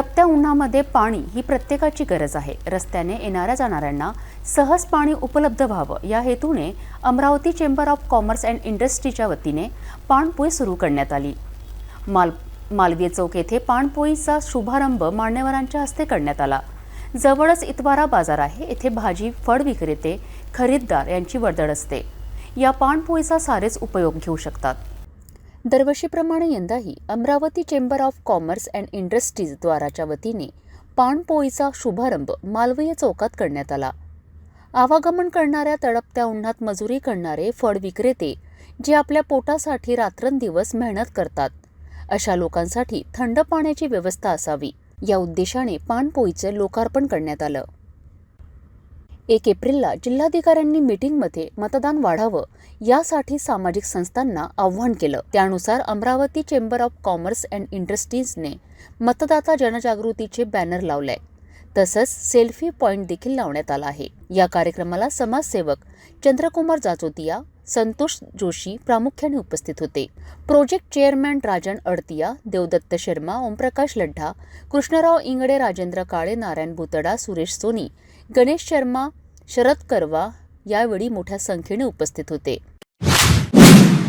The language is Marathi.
रपत्या उन्हामध्ये पाणी ही प्रत्येकाची गरज आहे. रस्त्याने येणाऱ्या जाणाऱ्यांना सहज पाणी उपलब्ध व्हावं. या हेतूने Amravati chamber of commerce and इंडस्ट्रीच्या वतीने पाणपोई सुरू करण्यात आली. माल मालवीय चौक येथे पाणपोईचा शुभारंभ मान्यवरांच्या हस्ते करण्यात आला. जवळच इतवारा बाजार आहे. येथे भाजी फळ विक्रेते खरीददार यांची वर्दळ असते. या पाणपोईचा सारेच उपयोग घेऊ शकतात. दरवर्षीप्रमाणे यंदाही Amravati chamber of commerce and industries द्वाराच्या वतीने पाणपोईचा शुभारंभ मालवीय चौकात करण्यात आला. आवागमन करणाऱ्या तडपत्या उन्हात मजुरी करणारे फळ विक्रेते जे आपल्या पोटासाठी रात्रंदिवस मेहनत करतात अशा लोकांसाठी थंड पाण्याची व्यवस्था असावी या उद्देशाने पाणपोईचे लोकार्पण करण्यात आलं. एक एप्रिलला जिल्हाधिकाऱ्यांनी मीटिंगमध्ये मतदान वाढावं यासाठी सामाजिक संस्थांना आव्हान केलं. त्यानुसार Amravati chamber of commerce and इंडस्ट्रीजने मतदाता जनजागृतीचे बॅनर लावले. तसंच सेल्फी पॉइंट देखील लावण्यात आला आहे. या कार्यक्रमाला समाजसेवक चंद्रकुमार जाचोतिया संतोष जोशी प्रामुख्याने उपस्थित होते. प्रोजेक्ट चेअरमॅन राजन अडतिया देवदत्त शर्मा ओमप्रकाश लड्ढा कृष्णराव इंगडे राजेंद्र काळे नारायण भुतडा सुरेश सोनी गणेश शर्मा शरद करवा यावेळी मोठ्या संख्येने उपस्थित होते.